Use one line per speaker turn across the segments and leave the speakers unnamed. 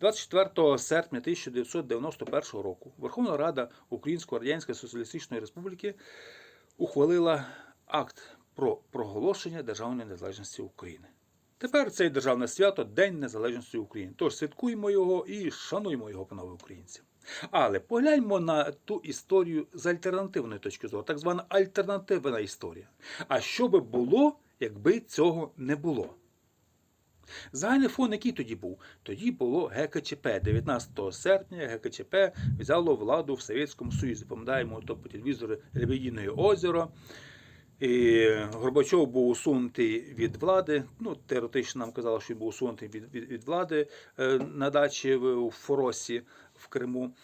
24 серпня 1991 року Верховна Рада Української Радянської Соціалістичної Республіки ухвалила акт про проголошення державної незалежності України. Тепер це державне свято День Незалежності України. Тож святкуємо його і шануємо його, панове українці. Але погляньмо на ту історію з альтернативної точки зору, так звана альтернативна історія. А що би було, якби цього не було? Загальний фон, який тоді був? Тоді було ГКЧП. 19 серпня ГКЧП взяло владу в Совєтському Союзі. Пам'ятаємо, то по телевізору Лебедіне озеро. І Горбачов був усунутий від влади. Ну, теоретично нам казали, що він був усунутий від, від, від влади е, на дачі в, Форосі в Криму.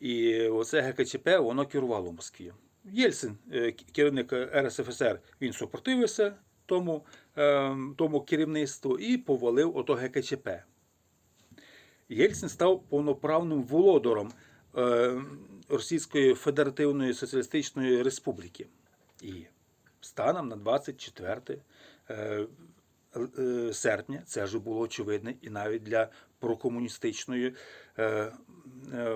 І оце ГКЧП воно керувало Москві. Єльцин, е, керівник РСФСР, він супротивився тому, е, тому керівництву і повалив ото ГКЧП. Єльцин став повноправним володаром е, Російської Федеративної Соціалістичної Республіки. І станом на 24 е, е, серпня це вже було очевидно і навіть для прокомуністичної е,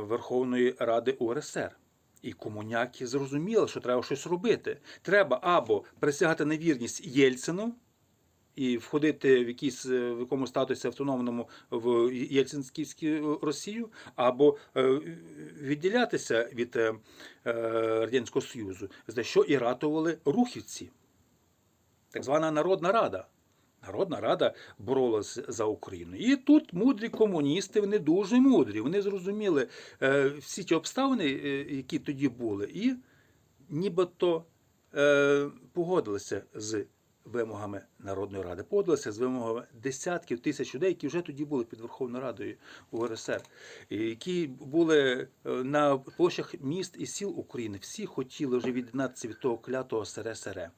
Верховної Ради УРСР. І комуняки зрозуміли, що треба щось робити. Треба або присягати на вірність Єльцину і входити в якийсь е, в якомусь статусі автономному в Єльцинській Росію, або е, відділятися від е, Радянського Союзу, за що і ратували рухівці, так звана Народна Рада. Народна Рада боролась за Україну. І тут мудрі комуністи, вони дуже мудрі. Вони зрозуміли е, всі ті обставини, е, які тоді були, і нібито е, погодилися з вимогами Народної Ради, погодилися з вимогами десятків тисяч людей, які вже тоді були під Верховною Радою УРСР, які були на площах міст і сіл України. Всі хотіли вже від'єднатися від того клятого СРСР.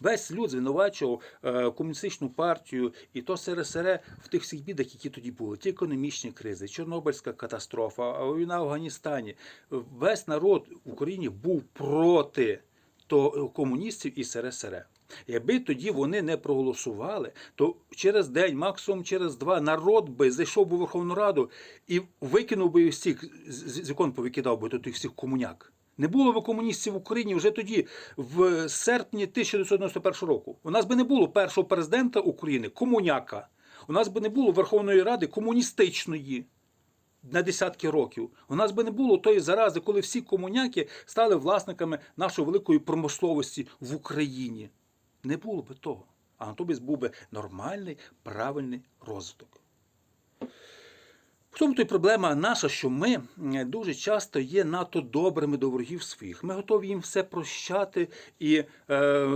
Весь люд звинувачував е, комуністичну партію і то СРСР в тих всіх бідах, які тоді були. Ті економічні кризи, Чорнобильська катастрофа, війна в Афганістані. Весь народ в Україні був проти то комуністів і СРСР. Якби тоді вони не проголосували, то через день, максимум через два, народ би зайшов би в Верховну Раду і викинув би всіх, з вікон повикидав би тих всіх комуняк. Не було би комуністів в Україні вже тоді, в серпні 1991 року. У нас би не було першого президента України комуняка. У нас би не було Верховної Ради комуністичної на десятки років. У нас би не було тої зарази, коли всі комуняки стали власниками нашої великої промисловості в Україні. Не було би того. А натомість був би нормальний, правильний розвиток. В тому то й проблема наша, що ми дуже часто є надто добрими до ворогів своїх. Ми готові їм все прощати і е,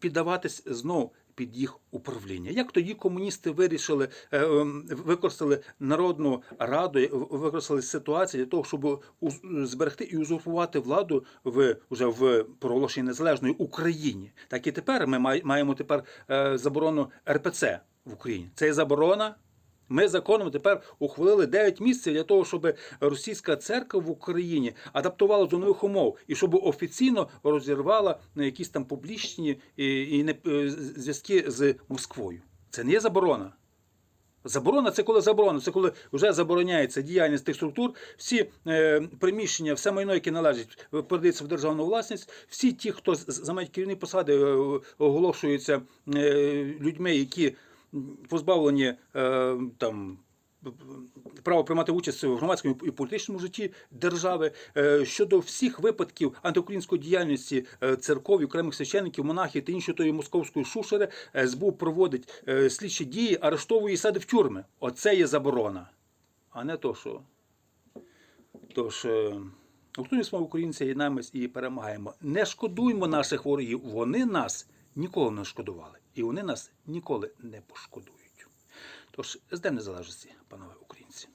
піддаватись знову під їх управління. Як тоді комуністи вирішили, е, е, використали Народну раду, е, використали ситуацію для того, щоб зберегти і узурпувати владу в вже в проголошеній незалежної Україні. Так і тепер ми маємо тепер заборону РПЦ в Україні. Це заборона. Ми законом тепер ухвалили 9 місяців для того, щоб російська церква в Україні адаптувала до нових умов і щоб офіційно розірвала на якісь там публічні і, і не е, зв'язки з Москвою. Це не є заборона. Заборона це коли заборона, це коли вже забороняється діяльність тих структур, всі е, приміщення, все майно, яке належить, передається в державну власність. Всі ті, хто займають керівні посади, е, оголошуються е, людьми, які позбавлені е, там. Право приймати участь в громадському і політичному житті держави Е, щодо всіх випадків антиукраїнської діяльності е, церков, окремих священників, монахів та іншої тої московської шушери, СБУ проводить слідчі дії, арештовує і садить в тюрми. Оце є заборона, а не то, що. Тож, гуртуємося українці, єднаємось і перемагаємо. Не шкодуймо наших ворогів. Вони нас ніколи не шкодували. І вони нас ніколи не пошкодують. Тож, з Днем Незалежності, панове українці.